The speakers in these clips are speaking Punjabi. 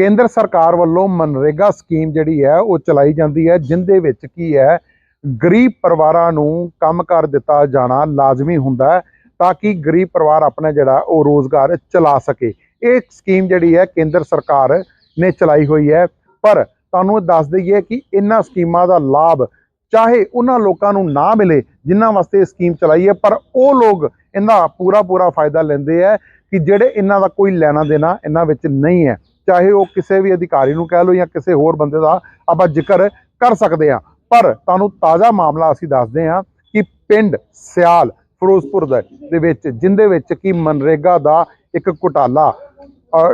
ਕੇਂਦਰ ਸਰਕਾਰ ਵੱਲੋਂ ਮਨਰੇਗਾ ਸਕੀਮ ਜਿਹੜੀ ਹੈ ਉਹ ਚਲਾਈ ਜਾਂਦੀ ਹੈ, ਜਿੰਦੇ ਵਿੱਚ ਕੀ ਹੈ, ਗਰੀਬ ਪਰਿਵਾਰਾਂ ਨੂੰ ਕੰਮ ਕਰ ਦਿੱਤਾ ਜਾਣਾ ਲਾਜ਼ਮੀ ਹੁੰਦਾ ਹੈ ਤਾਂ ਕਿ ਗਰੀਬ ਪਰਿਵਾਰ ਆਪਣਾ ਜਿਹੜਾ ਉਹ ਰੋਜ਼ਗਾਰ ਚਲਾ ਸਕੇ। ਇਹ ਸਕੀਮ ਜਿਹੜੀ ਹੈ ਕੇਂਦਰ ਸਰਕਾਰ ਨੇ ਚਲਾਈ ਹੋਈ ਹੈ। ਪਰ ਤੁਹਾਨੂੰ ਇਹ ਦੱਸ ਦਈਏ ਕਿ ਇਹਨਾਂ ਸਕੀਮਾਂ ਦਾ ਲਾਭ ਚਾਹੇ ਉਹਨਾਂ ਲੋਕਾਂ ਨੂੰ ਨਾ ਮਿਲੇ ਜਿਨ੍ਹਾਂ ਵਾਸਤੇ ਸਕੀਮ ਚਲਾਈ ਹੈ, ਪਰ ਉਹ ਲੋਕ ਇਹਦਾ ਪੂਰਾ ਪੂਰਾ ਫਾਇਦਾ ਲੈਂਦੇ ਹੈ ਕਿ ਜਿਹੜੇ ਇਹਨਾਂ ਦਾ ਕੋਈ ਲੈਣਾ ਦੇਣਾ ਇਹਨਾਂ ਵਿੱਚ ਨਹੀਂ ਹੈ। ਚਾਹੇ ਉਹ ਕਿਸੇ ਵੀ ਅਧਿਕਾਰੀ ਨੂੰ ਕਹਿ ਲਓ ਜਾਂ ਕਿਸੇ ਹੋਰ ਬੰਦੇ ਦਾ ਆਪਾਂ ਜ਼ਿਕਰ ਕਰ ਸਕਦੇ ਹਾਂ। ਪਰ ਤੁਹਾਨੂੰ ਤਾਜ਼ਾ ਮਾਮਲਾ ਅਸੀਂ ਦੱਸਦੇ ਹਾਂ ਕਿ ਪਿੰਡ ਸਿਆਲ, ਫਿਰੋਜ਼ਪੁਰ ਦੇ ਵਿੱਚ, ਜਿੰਦੇ ਵਿੱਚ ਕਿ ਮਨਰੇਗਾ ਦਾ ਇੱਕ ਘੁਟਾਲਾ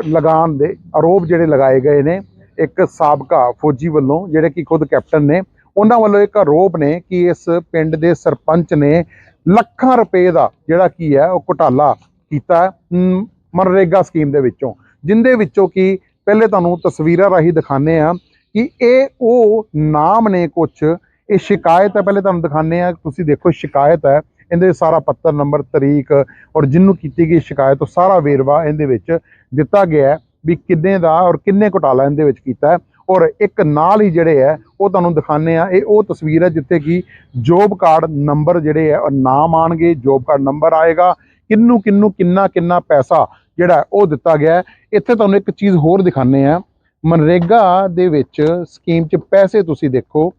ਲਗਾਉਣ ਦੇ ਆਰੋਪ ਜਿਹੜੇ ਲਗਾਏ ਗਏ ਨੇ, ਇੱਕ ਸਾਬਕਾ ਫੌਜੀ ਵੱਲੋਂ ਜਿਹੜੇ ਕਿ ਖੁਦ ਕੈਪਟਨ ਨੇ, ਉਹਨਾਂ ਵੱਲੋਂ ਇੱਕ ਆਰੋਪ ਨੇ ਕਿ ਇਸ ਪਿੰਡ ਦੇ ਸਰਪੰਚ ਨੇ ਲੱਖਾਂ ਰੁਪਏ ਦਾ ਜਿਹੜਾ ਕੀ ਹੈ, ਉਹ ਘੁਟਾਲਾ ਕੀਤਾ ਮਨਰੇਗਾ ਸਕੀਮ ਦੇ ਵਿੱਚੋਂ। ਜਿੰਦੇ ਵਿੱਚੋਂ ਕਿ ਪਹਿਲੇ ਤੁਹਾਨੂੰ ਤਸਵੀਰਾਂ ਰਾਹੀਂ ਦਿਖਾਣੇ ਆ ਕਿ ਇਹ ਉਹ ਨਾਮ ਨੇ ਕੁਝ ਇਹ ਸ਼ਿਕਾਇਤ ਹੈ, ਪਹਿਲੇ ਤੁਹਾਨੂੰ ਦਿਖਾਣੇ ਆ ਤੁਸੀਂ ਦੇਖੋ, ਸ਼ਿਕਾਇਤ ਹੈ। ਇਹਦੇ ਸਾਰਾ ਪੱਤਰ ਨੰਬਰ, ਤਰੀਕ ਔਰ ਜਿੰਨੂੰ ਕੀਤੀ ਗਈ ਸ਼ਿਕਾਇਤ, ਉਹ ਸਾਰਾ ਵੇਰਵਾ ਇਹਦੇ ਵਿੱਚ ਦਿੱਤਾ ਗਿਆ ਹੈ ਵੀ ਕਿੰਨੇ ਦਾ ਔਰ ਕਿੰਨੇ ਘੁਟਾਲਾ ਇਹਦੇ ਵਿੱਚ ਕੀਤਾ ਹੈ। ਔਰ ਇੱਕ ਨਾਲ ਹੀ ਜਿਹੜੇ ਹੈ, ਉਹ ਤੁਹਾਨੂੰ ਦਿਖਾਣੇ ਆ ਇਹ ਉਹ ਤਸਵੀਰ ਹੈ ਜਿੱਥੇ ਕਿ ਜੋਬ ਕਾਰਡ ਨੰਬਰ ਜਿਹੜੇ ਹੈ, ਉਹ ਨਾਮ ਆਣਗੇ ਜੋਬ ਕਾਰਡ ਨੰਬਰ ਆਏਗਾ। ਕਿੰਨੂੰ ਕਿੰਨੂੰ ਕਿੰਨਾ ਕਿੰਨਾ ਪੈਸਾ ਜਿਹੜਾ ਉਹ ਦਿੱਤਾ ਗਿਆ ਇੱਥੇ ਤੁਹਾਨੂੰ ਇੱਕ ਚੀਜ਼ ਹੋਰ ਦਿਖਾਣੇ ਆ ਮਨਰੇਗਾ ਦੇ ਵਿੱਚ ਸਕੀਮ 'ਚ ਪੈਸੇ ਤੁਸੀਂ ਦੇਖੋ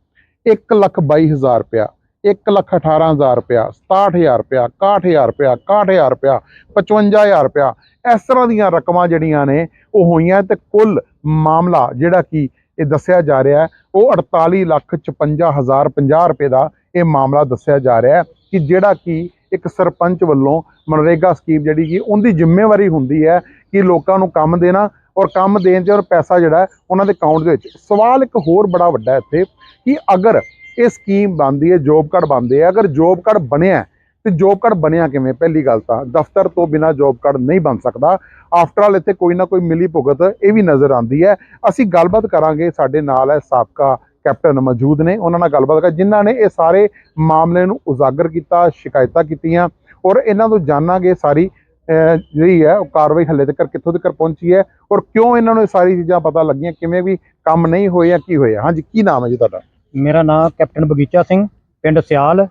1 ਲੱਖ 22 ਹਜ਼ਾਰ ਰੁਪਇਆ 1 ਲੱਖ 18 ਹਜ਼ਾਰ ਰੁਪਇਆ 67000 ਰੁਪਇਆ 61000 ਰੁਪਇਆ 61000 ਰੁਪਇਆ 55000 ਰੁਪਇਆ, ਇਸ ਤਰ੍ਹਾਂ ਦੀਆਂ ਰਕਮਾਂ ਜਿਹੜੀਆਂ ਨੇ, ਉਹ ਹੋਈਆਂ ਤੇ ਕੁੱਲ ਮਾਮਲਾ ਜਿਹੜਾ ਕਿ ਇਹ ਦੱਸਿਆ ਜਾ ਰਿਹਾ ਹੈ, ਉਹ 48 ਲੱਖ 56 ਹਜ਼ਾਰ 50 ਰੁਪਏ ਦਾ ਇਹ ਮਾਮਲਾ ਦੱਸਿਆ ਜਾ ਰਿਹਾ ਹੈ ਕਿ ਜਿਹੜਾ ਕਿ ਇੱਕ ਸਰਪੰਚ ਵੱਲੋਂ ਮਨਰੇਗਾ ਸਕੀਮ ਜਿਹੜੀ ਕਿ ਉਹਦੀ ਜ਼ਿੰਮੇਵਾਰੀ ਹੁੰਦੀ ਹੈ ਕਿ ਲੋਕਾਂ ਨੂੰ ਕੰਮ ਦੇਣਾ ਔਰ ਕੰਮ ਦੇਣ 'ਤੇ ਔਰ ਪੈਸਾ ਜਿਹੜਾ ਉਹਨਾਂ ਦੇ ਅਕਾਊਂਟ ਦੇ ਵਿੱਚ। ਸਵਾਲ ਇੱਕ ਹੋਰ ਬੜਾ ਵੱਡਾ ਇੱਥੇ ਕਿ ਅਗਰ ਇਹ ਸਕੀਮ ਬਣਦੀ ਹੈ ਜੋਬ ਕਾਰਡ ਬਣਦੇ ਆ ਅਗਰ ਜੋਬ ਕਾਰਡ ਬਣਿਆ ਹੈ, ਤੇ ਜੋਬ ਕਾਰਡ ਬਣਿਆ ਕਿਵੇਂ? ਪਹਿਲੀ ਗੱਲ ਤਾਂ ਦਫ਼ਤਰ ਤੋਂ ਬਿਨਾ ਜੋਬ ਕਾਰਡ ਨਹੀਂ ਬਣ ਸਕਦਾ। ਆਫਟਰ ਆਲ ਇੱਥੇ ਕੋਈ ਨਾ ਕੋਈ ਮਿਲੀ ਭੁਗਤ ਇਹ ਵੀ ਨਜ਼ਰ ਆਉਂਦੀ ਹੈ। ਅਸੀਂ ਗੱਲਬਾਤ ਕਰਾਂਗੇ ਸਾਡੇ ਨਾਲ ਹੈ ਸਾਬਕਾ ਕੈਪਟਨ ਮੌਜੂਦ ਨੇ ਉਹਨਾਂ ਨਾਲ ਗੱਲਬਾਤ ਕਰ ਜਿਨ੍ਹਾਂ ਨੇ ਇਹ ਸਾਰੇ ਮਾਮਲੇ ਨੂੰ ਉਜਾਗਰ ਕੀਤਾ ਸ਼ਿਕਾਇਤਾਂ ਕੀਤੀਆਂ ਔਰ ਇਹਨਾਂ ਤੋਂ ਜਾਣਾਂਗੇ ਸਾਰੀ ਜਿਹੜੀ ਹੈ ਉਹ ਕਾਰਵਾਈ ਹੱਲੇ ਤੱਕ ਕਿੱਥੋਂ ਤੱਕ ਪਹੁੰਚੀ ਹੈ ਔਰ ਕਿਉਂ ਇਹਨਾਂ ਨੂੰ ਇਹ ਸਾਰੀ ਚੀਜ਼ਾਂ ਪਤਾ ਲੱਗੀਆਂ ਕਿਵੇਂ ਵੀ ਕੰਮ ਨਹੀਂ ਹੋਏ ਜਾਂ ਕੀ ਹੋਇਆ ਹਾਂਜੀ ਕੀ ਨਾਮ ਹੈ ਜੀ ਤੁਹਾਡਾ? ਮੇਰਾ ਨਾਮ ਕੈਪਟਨ ਬਗੀਚਾ ਸਿੰਘ ਪਿੰਡ ਸਿਆਲ।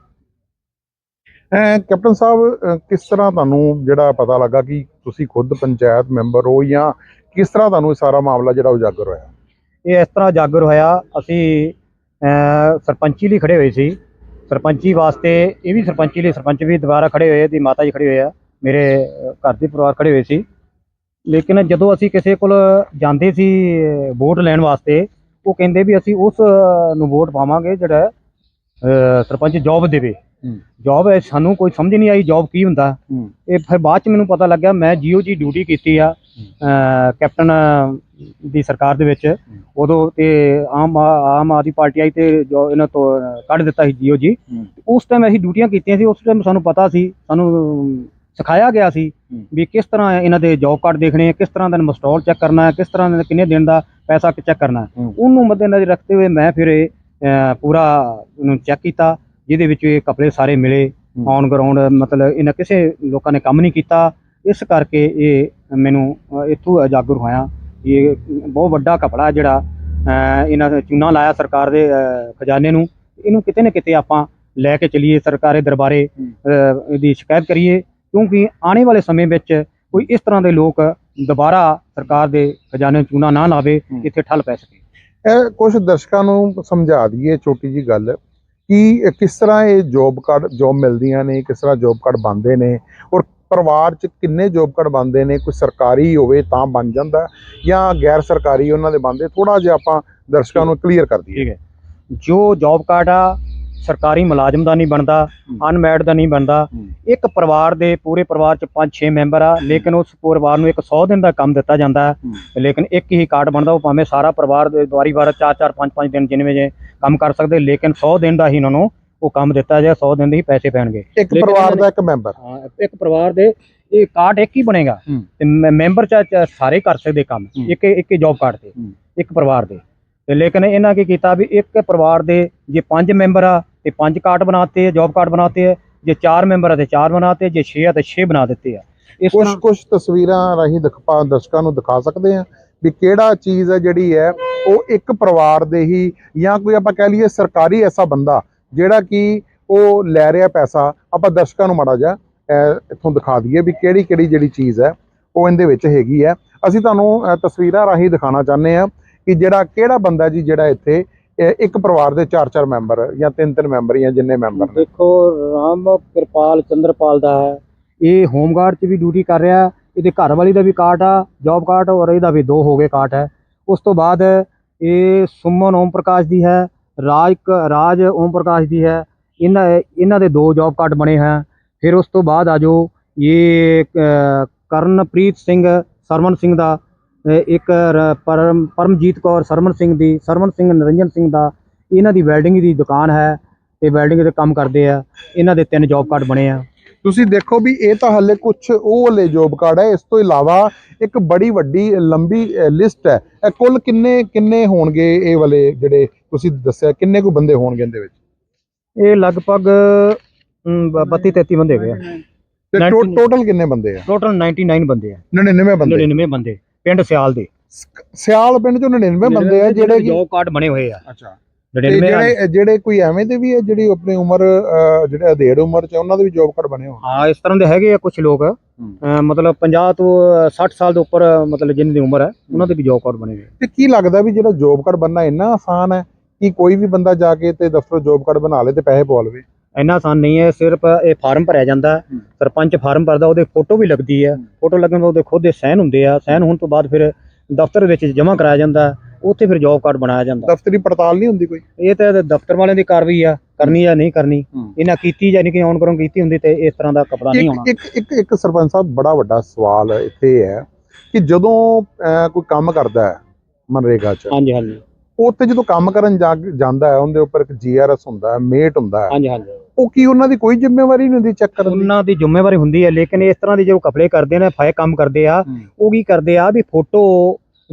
ਕੈਪਟਨ ਸਾਹਿਬ ਕਿਸ ਤਰ੍ਹਾਂ ਤੁਹਾਨੂੰ ਜਿਹੜਾ ਪਤਾ ਲੱਗਾ ਕਿ ਤੁਸੀਂ ਖੁਦ ਪੰਚਾਇਤ ਮੈਂਬਰ ਹੋ ਜਾਂ ਕਿਸ ਤਰ੍ਹਾਂ ਤੁਹਾਨੂੰ ਇਹ ਸਾਰਾ ਮਾਮਲਾ ਜਿਹੜਾ ਉਜਾਗਰ ਹੋਇਆ? ਇਹ ਇਸ ਤਰ੍ਹਾਂ ਜਾਗਰ ਹੋਇਆ ਅਸੀਂ ਸਰਪੰਚੀ ਲਈ ਖੜੇ ਹੋਏ ਸੀ। ਸਰਪੰਚੀ ਵਾਸਤੇ ਇਹ ਵੀ ਸਰਪੰਚੀ ਲਈ ਸਰਪੰਚ ਵੀ ਦੁਬਾਰਾ ਖੜੇ ਹੋਏ ਦੀ ਮਾਤਾ ਜੀ ਖੜੇ ਹੋਏ ਆ ਮੇਰੇ ਘਰ ਦੇ ਪਰਿਵਾਰ ਖੜੇ ਹੋਏ ਸੀ। ਲੇਕਿਨ ਜਦੋਂ ਅਸੀਂ ਕਿਸੇ ਕੋਲ ਜਾਂਦੇ ਸੀ ਵੋਟ ਲੈਣ ਵਾਸਤੇ ਉਹ ਕਹਿੰਦੇ ਵੀ ਅਸੀਂ ਉਸ ਨੂੰ ਵੋਟ ਪਾਵਾਂਗੇ ਜਿਹੜਾ ਸਰਪੰਚ ਜੌਬ ਦੇਵੇ। ਜੌਬ ਹੈ ਸਾਨੂੰ ਕੋਈ ਸਮਝ ਨਹੀਂ ਆਈ ਜੌਬ ਕੀ ਹੁੰਦਾ। ਇਹ ਫਿਰ ਬਾਅਦ ਚ ਮੈਨੂੰ ਪਤਾ ਲੱਗਿਆ ਮੈਂ ਜੀਓ ਜੀ ਡਿਊਟੀ ਕੀਤੀ ਆ ਕੈਪਟਨ ਦੀ ਸਰਕਾਰ ਦੇ ਵਿੱਚ ਉਦੋਂ ਤੇ ਆਮ ਆਮ ਆਦਮੀ ਪਾਰਟੀ ਆਈ ਤੇ ਜੋ ਇਹਨਾਂ ਤੋਂ ਕੱਢ ਦਿੱਤਾ ਸੀ ਜੀਓ ਜੀ। ਉਸ ਟਾਈਮ ਅਸੀਂ ਡਿਊਟੀਆਂ ਕੀਤੀਆਂ ਸੀ ਉਸ ਟਾਈਮ ਸਾਨੂੰ ਪਤਾ ਸੀ ਸਾਨੂੰ ਸਿਖਾਇਆ ਗਿਆ ਸੀ। ਵੀ ਕਿਸ ਤਰ੍ਹਾਂ ਇਹਨਾਂ ਦੇ ਜੌਬ ਕਾਰਡ ਦੇਖਣੇ ਆ ਕਿਸ ਤਰ੍ਹਾਂ ਦਾ ਮਸਟਾਲ ਚੈੱਕ ਕਰਨਾ ਹੈ ਕਿਸ ਤਰ੍ਹਾਂ ਦਾ ਕਿੰਨੇ ਦਿਨ ਦਾ ਪੈਸਾ ਚੈੱਕ ਕਰਨਾ। ਉਹਨੂੰ ਮੱਦੇਨਜ਼ਰ ਰੱਖਦੇ ਹੋਏ ਮੈਂ ਫਿਰ ਪੂਰਾ ਉਹਨੂੰ ਚੈੱਕ ਕੀਤਾ ਜਿਹਦੇ ਵਿੱਚ ਇਹ ਕੱਪੜੇ ਸਾਰੇ ਮਿਲੇ। ਔਨ ਗਰਾਊਂਡ ਮਤਲਬ ਇਹਨਾਂ ਕਿਸੇ ਲੋਕਾਂ ਨੇ ਕੰਮ ਨਹੀਂ ਕੀਤਾ ਇਸ ਕਰਕੇ ਇਹ ਮੈਨੂੰ ਇੱਥੋਂ ਉਜਾਗਰ ਹੋਇਆ ਇਹ ਬਹੁਤ ਵੱਡਾ ਕਪੜਾ ਜਿਹੜਾ ਇਹਨਾਂ ਨੇ ਚੂਨਾ ਲਾਇਆ ਸਰਕਾਰ ਦੇ ਖਜ਼ਾਨੇ ਨੂੰ। ਇਹਨੂੰ ਕਿਤੇ ਨਾ ਕਿਤੇ ਆਪਾਂ ਲੈ ਕੇ ਚੱਲੀਏ ਸਰਕਾਰੇ ਦਰਬਾਰੇ ਇਹਦੀ ਸ਼ਿਕਾਇਤ ਕਰੀਏ। ਕਿਉਂਕਿ ਆਉਣ ਵਾਲੇ ਸਮੇਂ ਵਿੱਚ ਕੋਈ ਇਸ ਤਰ੍ਹਾਂ ਦੇ ਲੋਕ ਦੁਬਾਰਾ ਸਰਕਾਰ ਦੇ ਖਜ਼ਾਨੇ ਨੂੰ ਚੂਨਾ ਨਾ ਲਾਵੇ। ਇੱਥੇ ਠੱਲ ਪੈ ਸਕੇ। ਇਹ ਕੁਝ ਦਰਸ਼ਕਾਂ ਨੂੰ ਸਮਝਾ ਦਈਏ ਛੋਟੀ ਜੀ ਗੱਲ ਕਿ ਕਿਸ ਤਰ੍ਹਾਂ ਇਹ ਜੋਬ ਕਾਰਡ ਜੋਬ ਮਿਲਦੀਆਂ ਨੇ ਕਿਸ ਤਰ੍ਹਾਂ ਜੋਬ ਕਾਰਡ ਬਣਦੇ ਨੇ ਔਰ ਪਰਿਵਾਰ 'ਚ ਕਿੰਨੇ ਜੋਬ ਕਾਰਡ ਬਣਦੇ ਨੇ ਕੋਈ ਸਰਕਾਰੀ ਹੋਵੇ ਤਾਂ ਬਣ ਜਾਂਦਾ ਜਾਂ ਗੈਰ ਸਰਕਾਰੀ ਉਹਨਾਂ ਦੇ ਬਣਦੇ ਥੋੜਾ ਜਿਹਾ ਆਪਾਂ ਦਰਸ਼ਕਾਂ ਨੂੰ ਕਲੀਅਰ ਕਰ ਦਈਏ। ਠੀਕ ਹੈ। ਜੋ ਜੌਬ ਕਾਰਡ ਆ ਸਰਕਾਰੀ ਮੁਲਾਜ਼ਮ ਦਾ ਨਹੀਂ ਬਣਦਾ ਹੂੰ। ਅਨਮੈਰਿਡ ਦਾ ਨਹੀਂ ਬਣਦਾ। ਇੱਕ ਪਰਿਵਾਰ ਦੇ ਪੂਰੇ ਪਰਿਵਾਰ ਚ 5-6 ਮੈਂਬਰ ਆ ਲੇਕਿਨ ਉਸ ਪਰਿਵਾਰ ਨੂੰ ਇੱਕ 100 ਦਿਨ ਦਾ ਕੰਮ ਦਿੱਤਾ ਜਾਂਦਾ ਲੇਕਿਨ ਇੱਕ ਹੀ ਕਾਰਡ ਬਣਦਾ ਉਹ ਭਾਵੇਂ ਸਾਰਾ ਪਰਿਵਾਰ ਦੇ ਦੁਆਰੀ ਵਾਰ 4-4 5-5 ਦਿਨ ਜਿੰਨੇ ਜੇ ਕੰਮ ਕਰ ਸਕਦੇ ਲੇਕਿਨ 100 ਦਿਨ ਦਾ ਹੀ ਉਹਨਾਂ ਨੂੰ ਉਹ ਕੰਮ ਦਿੱਤਾ ਜਾਏ 100 ਦਿਨ ਦੇ ਹੀ ਪੈਸੇ ਪੈਣਗੇ। ਇੱਕ ਲੇਕਿਨ ਪਰਿਵਾਰ ਇਹਨਾਂ ਦਾ ਇੱਕ ਮੈਂਬਰ। ਹਾਂ, ਇੱਕ ਪਰਿਵਾਰ ਦੇ ਇਹ ਕਾਰਡ ਇੱਕ ਹੀ ਬਣੇਗਾ। ਹੂੰ। ਤੇ ਮੈ- ਮੈਂਬਰ ਚ ਚ ਸਾਰੇ ਕਰ ਸਕਦੇ ਕੰਮ। ਹੂੰ। ਇੱਕ ਇੱਕ ਹੀ ਜੌਬ ਕਾਰਡ ਤੇ। ਹੂੰ। ਇੱਕ ਪਰਿਵਾਰ ਦੇ। ਤੇ ਲੇਕਿਨ ਇਹਨਾਂ ਕੀ ਕੀਤਾ ਵੀ ਇੱਕ ਪਰਿਵਾਰ ਦੇ ਜੇ ਪੰਜ ਮੈਂਬਰ ਆ ਤੇ ਪੰਜ ਕਾਰਡ ਬਣਾਤੇ ਜੌਬ ਕਾਰਡ ਬਣਾਤੇ ਹੈ ਜੇ ਚਾਰ ਮੈਂਬਰ ਆ ਤੇ ਚਾਰ ਬਣਾਤੇ ਜੇ 6 ਆ ਤੇ 6 ਬਣਾ ਦਿੱਤੇ ਆ। ਇਸ ਕੁਝ ਤਰ੍ਹਾਂ ਕੁਝ ਤਸਵੀਰਾਂ ਰਾਹੀਂ ਦਿਖਾ ਦਰਸ਼ਕਾਂ ਨੂੰ ਦਿਖਾ ਸਕਦੇ ਆ ਵੀ ਕਿਹੜਾ ਚੀਜ਼ ਹੈ ਜਿਹੜੀ ਹੈ ਉਹ ਇੱਕ ਪਰਿਵਾਰ ਦੇ ਹੀ ਜਾਂ ਕੋਈ ਆਪਾਂ ਕਹਿ ਲਈਏ ਸਰਕਾਰੀ ਐਸਾ ਬੰਦਾ ਜਿਹੜਾ ਕਿ ਉਹ ਲੈ ਰਿਹਾ ਪੈਸਾ, ਆਪਾਂ ਦਰਸ਼ਕਾਂ ਨੂੰ ਮਾੜਾ ਜਿਹਾ ਇੱਥੋਂ ਦਿਖਾ ਦਈਏ ਵੀ ਕਿਹੜੀ ਕਿਹੜੀ ਜਿਹੜੀ ਚੀਜ਼ ਹੈ, ਉਹ ਇਹਦੇ ਵਿੱਚ ਹੈਗੀ ਹੈ। ਅਸੀਂ ਤੁਹਾਨੂੰ ਤਸਵੀਰਾਂ ਰਾਹੀਂ ਦਿਖਾਉਣਾ ਚਾਹੁੰਦੇ ਹਾਂ ਕਿ ਜਿਹੜਾ ਕਿਹੜਾ ਬੰਦਾ ਜੀ ਜਿਹੜਾ ਇੱਥੇ ਇੱਕ ਪਰਿਵਾਰ ਦੇ ਚਾਰ ਚਾਰ ਮੈਂਬਰ ਜਾਂ ਤਿੰਨ ਤਿੰਨ ਮੈਂਬਰ ਜਾਂ ਜਿੰਨੇ ਮੈਂਬਰ ਦੇਖੋ, ਰਾਮ ਕਿਰਪਾਲ ਚੰਦਰਪਾਲ ਦਾ ਹੈ। ਇਹ ਹੋਮਗਾਰਡ 'ਚ ਵੀ ਡਿਊਟੀ ਕਰ ਰਿਹਾ, ਇਹਦੇ ਘਰ ਵਾਲੀ ਦਾ ਵੀ ਕਾਰਡ ਆ ਜੌਬ ਕਾਰਡ ਔਰ ਇਹਦਾ ਵੀ ਦੋ ਹੋ ਗਏ ਕਾਰਡ ਹੈ। ਉਸ ਤੋਂ ਬਾਅਦ ਇਹ ਸੁਮਨ ਓਮ ਪ੍ਰਕਾਸ਼ ਦੀ ਹੈ ਰਾਜ ਕ- ਰਾਜ ਓਮ ਪ੍ਰਕਾਸ਼ ਜੀ ਹੈ। ਇਹਨਾਂ ਇਹਨਾਂ ਦੇ ਦੋ ਜੌਬ ਕਾਰਡ ਬਣੇ ਹੈ। ਫਿਰ ਉਸ ਤੋਂ ਬਾਅਦ ਆ ਜੋ ਇਹ ਕਰਨਪ੍ਰੀਤ ਸਿੰਘ ਸਰਵਨ ਸਿੰਘ ਦਾ ਇੱਕ ਪਰਮ, ਪਰਮਜੀਤ ਕੌਰ ਸਰਵਨ ਸਿੰਘ ਦੀ ਸਰਵਨ ਸਿੰਘ ਨਰਿੰਜਨ ਸਿੰਘ ਦਾ ਇਹਨਾਂ ਦੀ ਵੈਲਡਿੰਗ ਦੀ ਦੁਕਾਨ ਹੈ ਤੇ ਵੈਲਡਿੰਗ ਦੇ ਕੰਮ ਕਰਦੇ ਆ। ਇਹਨਾਂ ਦੇ ਤਿੰਨ ਜੌਬ ਕਾਰਡ ਬਣੇ ਆ। ਤੁਸੀਂ ਦੇਖੋ ਵੀ ਇਹ ਤਾਂ ਹੱਲੇ ਕੁਝ ਉਹ ਵਾਲੇ ਜੋਬ ਕਾਰਡ ਹੈ ਇਸ ਤੋਂ ਇਲਾਵਾ ਇੱਕ ਬੜੀ ਵੱਡੀ ਲੰਬੀ ਲਿਸਟ ਹੈ। ਇਹ ਕੁੱਲ ਕਿੰਨੇ ਕਿੰਨੇ ਹੋਣਗੇ ਇਹ ਵਾਲੇ ਜਿਹੜੇ ਤੁਸੀਂ ਦੱਸਿਆ? ਕਿੰਨੇ ਕੁ ਬੰਦੇ ਹੋਣਗੇ ਇਹਦੇ ਵਿੱਚ? ਇਹ ਲਗਭਗ 32 33 ਬੰਦੇ ਹੈਗੇ ਆ। ਤੇ ਟੋਟਲ ਕਿੰਨੇ ਬੰਦੇ ਆ? ਟੋਟਲ 99 ਬੰਦੇ ਆ। 99 ਬੰਦੇ। 99 ਬੰਦੇ ਪਿੰਡ ਸਿਆਲ ਦੇ। ਸਿਆਲ ਪਿੰਡ ਚੋਂ 99 ਬੰਦੇ ਆ ਜਿਹੜੇ ਜੌਬ ਕਾਰਡ ਬਣੇ ਹੋਏ ਆ। ਅੱਛਾ। ਤੇ 99 ਜਿਹੜੇ ਜਿਹੜੇ ਕੋਈ ਐਵੇਂ ਦੇ ਵੀ ਆ ਜਿਹੜੀ ਆਪਣੀ ਉਮਰ ਅਹ, ਜਿਹੜੇ ਅਧੇੜ ਉਮਰ ਚ ਉਹਨਾਂ ਦੇ ਵੀ ਜੋਬ ਕਾਰਡ ਬਣੇ ਹੋਣ? ਹਾਂ ਇਸ ਤਰ੍ਹਾਂ ਦੇ ਹੈਗੇ ਆ ਕੁਝ ਲੋਕ। ਅਹ ਮਤਲਬ 50 ਤੋਂ 60 ਸਾਲ ਦੇ ਉੱਪਰ ਮਤਲਬ ਜਿਨ੍ਹਾਂ ਦੀ ਉਮਰ ਹੈ ਉਹਨਾਂ ਦੇ ਵੀ ਜੌਬ ਕਾਰਡ ਬਣੇ ਹੋਏ। ਤੇ ਕੀ ਲੱਗਦਾ ਵੀ ਜਿਹੜਾ ਜੋਬ ਕਾਰਡ ਬਣਨਾ ਇੰਨਾ ਆਸਾਨ ਹੈ ਕਿ ਕੋਈ ਵੀ ਬੰਦਾ ਜਾ ਕੇ ਤੇ ਦਫ਼ਤਰ ਜੋਬ ਕਾਰਡ ਬਣਾ ਲੇ ਤੇ ਪੈਸੇ ਪਵਾ ਲਵੇ? ਇੰਨਾ ਆਸਾਨ ਨਹੀਂ ਹੈ ਸਿਰਫ ਇਹ ਫਾਰਮ ਭਰਿਆ ਜਾਂਦਾ ਹੈ। ਹੂੰ। ਸਰਪੰਚ ਫਾਰਮ ਭਰਦਾ ਉਹਦੇ ਫੋਟੋ ਵੀ ਲੱਗਦੀ ਹੈ। ਫੋਟੋ ਲੱਗਣ ਤੋਂ ਉਹਦੇ ਖੁਦ ਦੇ ਸਾਈਨ ਹੁੰਦੇ ਆ। ਸਾਈਨ ਹੋਣ ਤੋਂ ਬਾਅਦ ਫਿਰ ਦਫ਼ਤਰ ਵਿੱਚ ਜਮ੍ਹਾਂ ਕਰਾਇਆ ਜਾਂਦਾ ਹੈ। ਉੱਥੇ ਫਿਰ ਜੌਬ ਕਾਰਡ ਬਣਾਇਆ ਜਾਂਦਾ। ਦਫ਼ਤਰੀ ਪੜਤਾਲ ਨਹੀਂ ਹੁੰਦੀ ਕੋਈ? ਇਹ ਤਾਂ ਦਫ਼ਤਰ ਵਾਲਿਆਂ ਦੀ ਕਾਰਵਾਈ ਆ ਕਰਨੀ ਜਾਂ ਨਹੀਂ ਕਰਨੀ। ਇਹਨਾਂ ਕੀਤੀ ਜਾਂ ਨਹੀਂ ਕਿ ਔਨ ਕਰੋ ਕੀਤੀ ਹੁੰਦੀ ਤੇ ਇਸ ਤਰ੍ਹਾਂ ਦਾ ਕਪੜਾ ਨਹੀਂ ਹੋਣਾ ਇੱਕ ਇੱਕ ਇੱਕ ਸਰਪੰਚ ਸਾਹਿਬ ਬੜਾ ਵੱਡਾ ਸਵਾਲ ਇੱਥੇ ਹੈ ਕਿ ਜਦੋਂ ਕੋਈ ਕੰਮ ਕਰਦਾ ਹੈ ਮਨਰੇਗਾ 'ਚ ਹਾਂਜੀ ਹਾਂਜੀ। ਉੱਥੇ ਜਦੋਂ ਕੰਮ ਕਰਨ ਜਾਂਦਾ ਹੈ ਉਹਦੇ ਉੱਪਰ ਇੱਕ ਜੀਆਰਐਸ ਹੁੰਦਾ ਹੈ ਮੇਟ ਹੁੰਦਾ ਹੈ ਹਾਂਜੀ ਹਾਂਜੀ। ਉਹ ਕੀ ਉਹਨਾਂ ਦੀ ਕੋਈ ਜ਼ਿੰਮੇਵਾਰੀ ਨਹੀਂ ਹੁੰਦੀ ਚੈੱਕ ਕਰਨ ਦੀ? ਉਹਨਾਂ ਦੀ ਜ਼ਿੰਮੇਵਾਰੀ ਹੁੰਦੀ ਹੈ ਲੇਕਿਨ ਇਸ ਤਰ੍ਹਾਂ ਦੇ ਜੋ ਕਪੜੇ ਕਰਦੇ ਨੇ ਫਾਇ ਕੰਮ ਕਰਦੇ ਆ। ਉਹ ਕੀ ਕਰਦੇ ਆ ਵੀ ਫੋਟੋ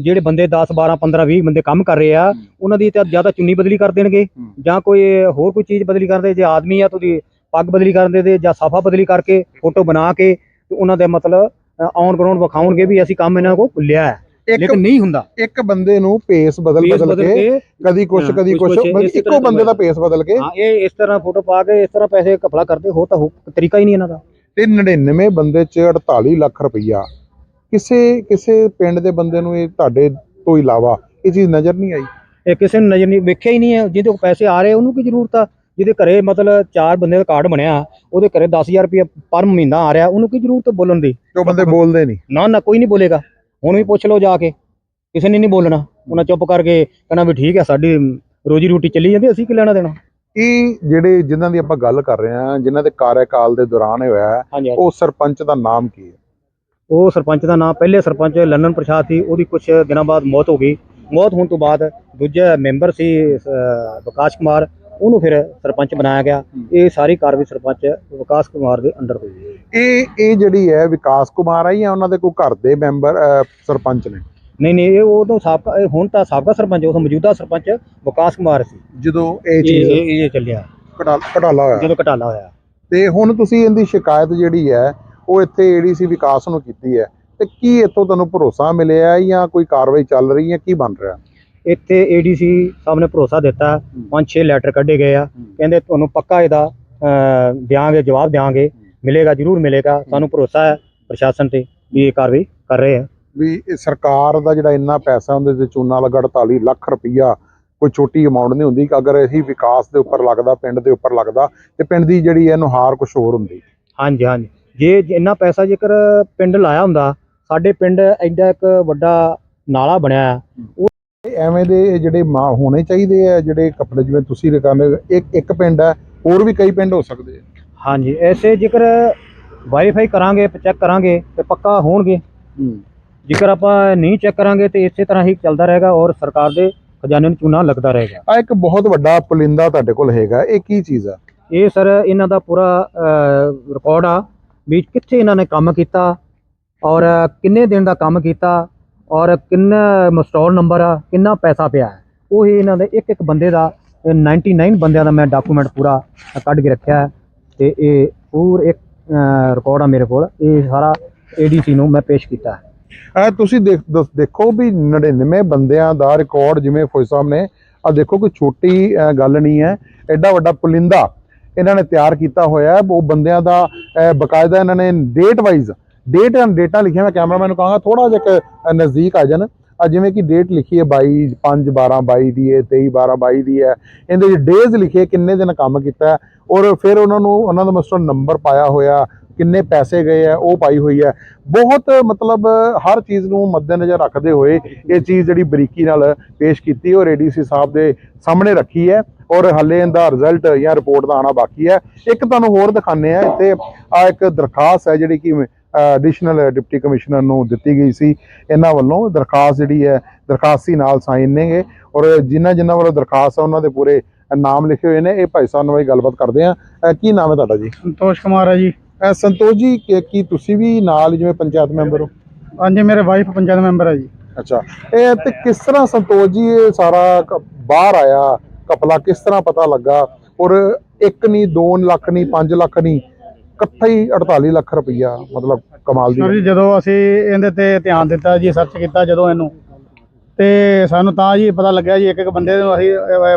ਜਿਹੜੇ ਬੰਦੇ 10 12 15 20 ਬੰਦੇ ਕੰਮ ਕਰ ਰਹੇ ਆ। ਉਹਨਾਂ ਦੀ ਤਾਂ ਜ਼ਿਆਦਾ ਚੁੰਨੀ ਬਦਲੀ ਕਰ ਦੇਣਗੇ। ਜਾਂ ਕੋਈ ਹੋਰ ਕੋਈ ਚੀਜ਼ ਬਦਲੀ ਕਰਦੇ ਜੇ ਆਦਮੀ ਆ ਤਾਂ ਉਹਦੀ ਪੱਗ ਬਦਲੀ ਕਰ ਦੇ ਜਾਂ ਸਾਫਾ ਬਦਲੀ ਕਰਕੇ ਫੋਟੋ ਬਣਾ ਕੇ ਉਹਨਾਂ ਦੇ ਮਤਲਬ ਔਨ ਗਰਾਊਂਡ ਵਿਖਾਉਣਗੇ ਵੀ ਅਸੀਂ ਕੰਮ ਇਹਨਾਂ ਕੋਲ ਲਿਆ ਹੈ। ਲੇਕਿਨ ਨਹੀਂ ਹੁੰਦਾ। ਇੱਕ ਬੰਦੇ ਨੂੰ ਪੇਸ ਬਦਲ ਬਦਲ ਕੇ ਕਦੀ ਕੁਛ ਕਦੀ ਕੁਛ- ਇੱਕੋ ਬੰਦੇ ਦਾ ਪੇਸ ਬਦਲ ਕੇ। ਹਾਂ ਇਹ ਇਸ ਤਰ੍ਹਾਂ ਫੋਟੋ ਪਾ ਕੇ ਇਸ ਤਰ੍ਹਾਂ ਪੈਸੇ ਕਪੜਾ ਕਰਦੇ ਹੋ ਤਾਂ ਤਰੀਕਾ ਹੀ ਨਹੀਂ ਇਹਨਾਂ ਦਾ। ਤੇ 99 ਬੰਦੇ ਚ 48 ਲੱਖ ਰੁਪਈਆ। ਕਿਸੇ ਕਿਸੇ ਪਿੰਡ ਦੇ ਬੰਦੇ ਨੂੰ ਇਹ ਤੁਹਾਡੇ ਤੋਂ ਇਲਾਵਾ ਇਹ ਚੀਜ਼ ਨਜ਼ਰ ਨਹੀਂ ਆਈ? ਇਹ ਕਿਸੇ ਨੂੰ ਨਜ਼ਰ ਨਹੀਂ ਵੇਖਿਆ ਹੀ ਨਹੀਂ ਹੈ। ਜਿਹਦੇ ਕੋਲ ਪੈਸੇ ਆ ਰਹੇ ਉਹਨੂੰ ਕੀ ਜ਼ਰੂਰਤ ਆ? ਜਿਹਦੇ ਘਰੇ ਮਤਲਬ ਚਾਰ ਬੰਦੇ ਦਾ ਕਾਰਡ ਬਣਿਆ ਉਹਦੇ ਘਰੇ 10000 ਰੁਪਏ ਪਰ ਮਹੀਨਾ ਆ ਰਿਹਾ ਉਹਨੂੰ ਕੀ ਜ਼ਰੂਰਤ ਬੋਲਣ ਦੀ? ਜੋ ਬੰਦੇ ਬੋਲਦੇ ਨਹੀਂ। ਨਾ ਨਾ ਕੋਈ ਨਹੀਂ ਬੋਲੇਗਾ। ਹੁਣ ਵੀ ਪੁੱਛ ਲਓ ਜਾ ਕੇ। ਕਿਸੇ ਨੇ ਨਹੀਂ ਬੋਲਣਾ। ਉਹਨਾਂ ਚੁੱਪ ਕਰਕੇ ਕਹਿਣਾ ਵੀ ਠੀਕ ਹੈ ਸਾਡੀ ਰੋਜੀ ਰੋਟੀ ਚੱਲੀ ਜਾਂਦੀ ਅਸੀਂ ਕੀ ਲੈਣਾ ਦੇਣਾ? ਇਹ ਜਿਹੜੇ ਜਿਨ੍ਹਾਂ ਦੀ ਆਪਾਂ ਗੱਲ ਕਰ ਰਹੇ ਹਾਂ ਜਿਨ੍ਹਾਂ ਦੇ ਕਾਰਜਕਾਲ ਦੇ ਦੌਰਾਨ ਹੋਇਆ ਉਹ ਸਰਪੰਚ ਦਾ ਨਾਮ ਕੀ ਹੈ? ਉਹ ਸਰਪੰਚ ਦਾ ਨਾਮ ਪਹਿਲੇ ਸਰਪੰਚ ਲੰਡਨ ਪ੍ਰਸਾਦ ਸੀ ਉਹਦੀ ਕੁਝ ਦਿਨਾਂ ਬਾਅਦ ਮੌਤ ਹੋ ਗਈ। ਮੌਤ ਹੋਣ ਤੋਂ ਬਾਅਦ ਦੂਜਾ ਮੈਂਬਰ ਸੀ ਵਿਕਾਸ ਕੁਮਾਰ ਉਹਨੂੰ ਫਿਰ ਸਰਪੰਚ ਬਣਾਇਆ ਗਿਆ। ਇਹ ਸਾਰੀ ਕਾਰਵਾਈ ਸਰਪੰਚ ਵਿਕਾਸ ਕੁਮਾਰ ਦੇ ਅੰਡਰ ਹੋਈ ਇਹ ਇਹ ਜਿਹੜੀ ਹੈ ਵਿਕਾਸ ਕੁਮਾਰ ਆ ਜਾਂ ਉਹਨਾਂ ਦੇ ਕੋਈ ਘਰ ਦੇ ਮੈਂਬਰ ਸਰਪੰਚ ਨੇ? ਨਹੀਂ ਨਹੀਂ ਇਹ ਉਦੋਂ ਸਾਬਕਾ ਇਹ ਹੁਣ ਤਾਂ ਸਾਬਕਾ ਸਰਪੰਚ ਉਦੋਂ ਮੌਜੂਦਾ ਸਰਪੰਚ ਵਿਕਾਸ ਕੁਮਾਰ ਸੀ। ਜਦੋਂ ਇਹ ਚੀਜ਼ ਇਹ ਚੱਲਿਆ। ਘਟਾ- ਘਟਾਲਾ ਹੋਇਆ? ਜਦੋਂ ਘਟਾਲਾ ਹੋਇਆ। ਤੇ ਹੁਣ ਤੁਸੀਂ ਇਹਦੀ ਸ਼ਿਕਾਇਤ ਜਿਹੜੀ ਹੈ ਉਹ ਇੱਥੇ ਏਡੀਸੀ ਵਿਕਾਸ ਨੂੰ ਕੀਤੀ ਹੈ। ਤੇ ਕੀ ਇੱਥੋਂ ਤੁਹਾਨੂੰ ਭਰੋਸਾ ਮਿਲਿਆ ਜਾਂ ਕੋਈ ਕਾਰਵਾਈ ਚੱਲ ਰਹੀ ਹੈ? ਕੀ ਬਣ ਰਿਹਾ? ਇੱਥੇ ਏਡੀਸੀ ਸਾਹਿਬ ਨੇ ਭਰੋਸਾ ਦਿੱਤਾ। ਪੰਜ ਛੇ ਲੈਟਰ ਕੱਢੇ ਗਏ ਆ। ਕਹਿੰਦੇ ਤੁਹਾਨੂੰ ਪੱਕਾ ਇਹਦਾ ਦਿਆਂਗੇ ਜਵਾਬ ਦਿਆਂਗੇ। ਮਿਲੇਗਾ ਜ਼ਰੂਰ ਮਿਲੇਗਾ। ਸਾਨੂੰ ਭਰੋਸਾ ਹੈ ਪ੍ਰਸ਼ਾਸਨ ਤੇ ਵੀ ਇਹ ਕਾਰਵਾਈ ਕਰ ਰਹੇ ਆ। ਵੀ ਇਹ ਸਰਕਾਰ ਦਾ ਜਿਹੜਾ ਇੰਨਾ ਪੈਸਾ ਉਹਦੇ ਤੇ ਚੂਨਾ ਲੱਗਾ 48 ਲੱਖ ਰੁਪਈਆ ਕੋਈ ਛੋਟੀ ਅਮਾਉਂਟ ਨਹੀਂ ਹੁੰਦੀ। ਕਿ ਅਗਰ ਇਹੀ ਵਿਕਾਸ ਦੇ ਉੱਪਰ ਲੱਗਦਾ ਪਿੰਡ ਦੇ ਉੱਪਰ ਲੱਗਦਾ ਤੇ ਪਿੰਡ ਦੀ ਜਿਹੜੀ ਹੈ ਨੁਹਾਰ ਕੁਝ ਹੋਰ ਹੁੰਦੀ। ਹਾਂਜੀ ਹਾਂਜੀ। ਜੇ ਇੰਨਾ ਪੈਸਾ ਜੇਕਰ ਪਿੰਡ ਲਾਇਆ ਹੁੰਦਾ ਸਾਡੇ ਪਿੰਡ ਐਡਾ ਇੱਕ ਵੱਡਾ ਨਾਲਾ ਬਣਿਆ ਹੈ ਇਹ ਐਵੇਂ ਦੇ ਜਿਹੜੇ ਮਾ ਹੋਣੇ ਚਾਹੀਦੇ ਆ ਜਿਹੜੇ ਕੱਪੜੇ ਜਿਵੇਂ ਤੁਸੀਂ ਰਕਾਨੇ ਇੱਕ ਇੱਕ ਪਿੰਡ ਹੈ ਹੋਰ ਵੀ ਕਈ ਪਿੰਡ ਹੋ ਸਕਦੇ ਆ। ਹਾਂਜੀ ਐਸੇ ਜੇਕਰ ਵਾਈਫਾਈ ਕਰਾਂਗੇ ਚੈੱਕ ਕਰਾਂਗੇ ਤੇ ਪੱਕਾ ਹੋਣਗੇ। ਜੇਕਰ ਆਪਾਂ ਨਹੀਂ ਚੈੱਕ ਕਰਾਂਗੇ ਤੇ ਇਸੇ ਤਰ੍ਹਾਂ ਹੀ ਚੱਲਦਾ ਰਹੇਗਾ ਔਰ ਸਰਕਾਰ ਦੇ ਖਜ਼ਾਨੇ ਨੂੰ ਚੂਨਾ ਲੱਗਦਾ ਰਹੇਗਾ। ਆ ਇੱਕ ਬਹੁਤ ਵੱਡਾ ਪੁਲਿੰਦਾ ਤੁਹਾਡੇ ਕੋਲ ਹੈਗਾ ਇਹ ਕੀ ਚੀਜ਼ ਆ? ਇਹ ਸਰ ਇਹਨਾਂ ਦਾ ਪੂਰਾ ਰਿਕਾਰਡ ਆ। ਵੀ ਕਿੱਥੇ ਇਹਨਾਂ ਨੇ ਕੰਮ ਕੀਤਾ ਔਰ ਕਿੰਨੇ ਦਿਨ ਦਾ ਕੰਮ ਕੀਤਾ ਔਰ ਕਿੰਨਾ ਮਸਟੋਲ ਨੰਬਰ ਆ, ਕਿੰਨਾ ਪੈਸਾ ਪਿਆ ਉਹ ਹੀ ਇਹਨਾਂ ਦੇ ਇੱਕ ਇੱਕ ਬੰਦੇ ਦਾ, ਇਹ 99 ਬੰਦਿਆਂ ਦਾ ਮੈਂ ਡਾਕੂਮੈਂਟ ਪੂਰਾ ਕੱਢ ਕੇ ਰੱਖਿਆ ਹੈ ਤੇ ਇਹ ਪੂਰ ਇੱਕ ਰਿਕਾਰਡ ਆ ਮੇਰੇ ਕੋਲ। ਇਹ ਸਾਰਾ ਏਡੀਸੀ ਨੂੰ ਮੈਂ ਪੇਸ਼ ਕੀਤਾ ਹੈ। ਤੁਸੀਂ ਦੇਖ, ਦਸ- ਦੇਖੋ ਵੀ 99 ਬੰਦਿਆਂ ਦਾ ਰਿਕਾਰਡ ਜਿਵੇਂ ਫੌਜ ਸਾਹਿਬ ਨੇ ਆ ਦੇਖੋ ਕੋਈ ਛੋਟੀ ਗੱਲ ਨਹੀਂ ਹੈ। ਐਡਾ ਵੱਡਾ ਪੁਲਿੰਦਾ ਇਹਨਾਂ ਨੇ ਤਿਆਰ ਕੀਤਾ ਹੋਇਆ ਹੈ। ਉਹ ਬੰਦਿਆਂ ਦਾ ਅਹ, ਬਕਾਇਦਾ ਇਹਨਾਂ ਨੇ date wise date and data ਲਿਖਿਆ ਮੈਂ ਕੈਮਰਾਮੈਨ ਨੂੰ ਕਹਾਂਗਾ ਥੋੜਾ ਜਿਹਾ ਕੁ, ਨਜ਼ਦੀਕ ਆ ਜਾਣ। ਆ ਜਿਵੇਂ ਕਿ ਡੇਟ ਲਿਖੀ ਹੈ 22 5 12 22 ਦੀ ਹੈ 23 12 22 ਦੀ ਹੈ। ਇਹਦੇ ਵਿੱਚ ਡੇਜ਼ ਲਿਖੇ ਕਿੰਨੇ ਦਿਨ ਕੰਮ ਕੀਤਾ ਔਰ ਫਿਰ ਉਹਨਾਂ ਨੂੰ ਉਹਨਾਂ ਦਾ ਮਸਟਰ ਨੰਬਰ ਪਾਇਆ ਹੋਇਆ। ਕਿੰਨੇ ਪੈਸੇ ਗਏ ਆ, ਉਹ ਪਾਈ ਹੋਈ ਹੈ ਬਹੁਤ, ਮਤਲਬ, ਹਰ ਚੀਜ਼ ਨੂੰ ਮੱਦੇਨਜ਼ਰ ਰੱਖਦੇ ਹੋਏ ਇਹ ਚੀਜ਼ ਜਿਹੜੀ ਬਰੀਕੀ ਨਾਲ ਪੇਸ਼ ਕੀਤੀ ਔਰ ਏਡੀਸੀ ਸਾਹਿਬ ਦੇ ਸਾਹਮਣੇ ਰੱਖੀ ਹੈ ਔਰ ਹੱਲੇ ਇਹਦਾ ਰਿਜ਼ਲਟ ਜਾਂ ਰਿਪੋਰਟ ਦਾ ਆਣਾ ਬਾਕੀ ਹੈ। ਇੱਕ ਤੁਹਾਨੂੰ ਹੋਰ ਦਿਖਾਣੇ ਆ ਇੱਥੇ ਆ ਇੱਕ ਦਰਖਾਸਤ ਹੈ ਜਿਹੜੀ ਕਿ ਐਡੀਸ਼ਨਲ ਡਿਪਟੀ ਕਮਿਸ਼ਨਰ ਨੂੰ ਦਿੱਤੀ ਗਈ ਸੀ। ਇਹਨਾਂ ਵੱਲੋਂ ਦਰਖਾਸਤ ਜਿਹੜੀ ਹੈ, ਦਰਖਾਸਤੀ ਨਾਲ ਸਾਈਨ ਨੇਗੇ ਔਰ ਜਿਨ੍ਹਾਂ ਜਿਨ੍ਹਾਂ ਵੱਲੋਂ ਦਰਖਾਸਤ ਹੈ, ਉਹਨਾਂ ਦੇ ਪੂਰੇ ਨਾਮ ਲਿਖੇ ਹੋਏ ਨੇ। ਇਹ ਭਾਈ ਸਾਹਿਬ ਨਾਲ ਵੀ ਗੱਲਬਾਤ ਕਰਦੇ ਆ ਕੀ ਨਾਮ ਹੈ ਤੁਹਾਡਾ ਜੀ? ਸੰਤੋਸ਼ ਕੁਮਾਰ ਹੈ ਜੀ। ਅਹ ਸੰਤੋਸ਼ ਜੀ ਕੀ- ਕੀ ਤੁਸੀਂ ਵੀ ਨਾਲ ਜਿਵੇਂ ਪੰਚਾਇਤ ਮੈਂਬਰ ਹੋ? ਹਾਂਜੀ ਮੇਰੇ ਵਾਈਫ ਪੰਚਾਇਤ ਮੈਂਬਰ ਹੈ ਜੀ। ਅੱਛਾ। ਇਹ ਤੇ ਕਿਸ ਤਰ੍ਹਾਂ ਸੰਤੋਸ਼ ਜੀ ਇਹ ਸਾਰਾ ਕ- ਬਾਹਰ ਆਇਆ? ਕਪਲਾ ਕਿਸ ਤਰ੍ਹਾਂ ਪਤਾ ਲੱਗਾ? ਔਰ ਇੱਕ ਨਹੀਂ 2 ਲੱਖ ਨਹੀਂ 5 ਲੱਖ ਨਹੀਂ ਇਕੱਠਾ ਹੀ 48 ਲੱਖ ਰੁਪਈਆ ਮਤਲਬ ਕਮਾਲ ਦੀ ਸਰ ਜੀ ਜਦੋਂ ਅਸੀਂ ਇਹਦੇ ਤੇ ਧਿਆਨ ਦਿੱਤਾ ਜੀ ਸਰਚ ਕੀਤਾ ਜਦੋਂ ਇਹਨੂੰ ਤੇ ਸਾਨੂੰ ਤਾਂ ਜੀ ਪਤਾ ਲੱਗਿਆ ਜੀ ਇੱਕ ਇੱਕ ਬੰਦੇ ਨੂੰ ਅਸੀਂ